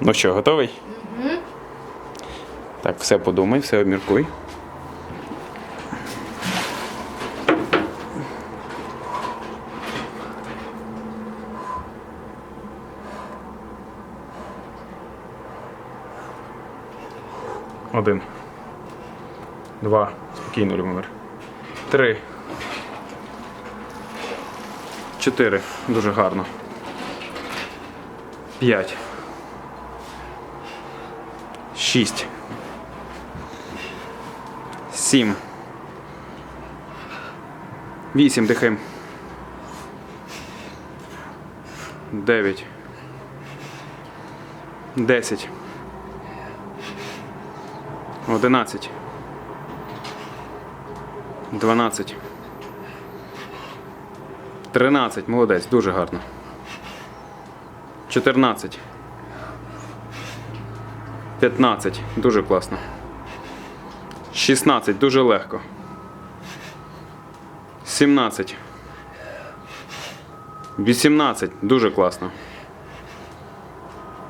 Ну що, готовий? Так, все подумай, все обміркуй. Один. Два. Спокійно, Любомир. Три. Чотири. Дуже гарно. П'ять. Шість. Сім. Вісім дихаємо. Дев'ять. Десять. Одинадцять. Дванадцять. Тринадцять. Молодець, дуже гарно. Чотирнадцять. 15. Дуже класно. 16. Дуже легко. 17. 18. Дуже класно.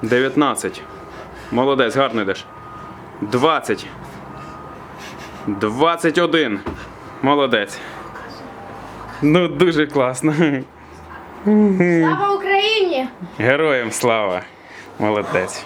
19. Молодець, гарно йдеш. 20. 21. Молодець. Ну, дуже класно. Слава Україні! Героям слава. Молодець.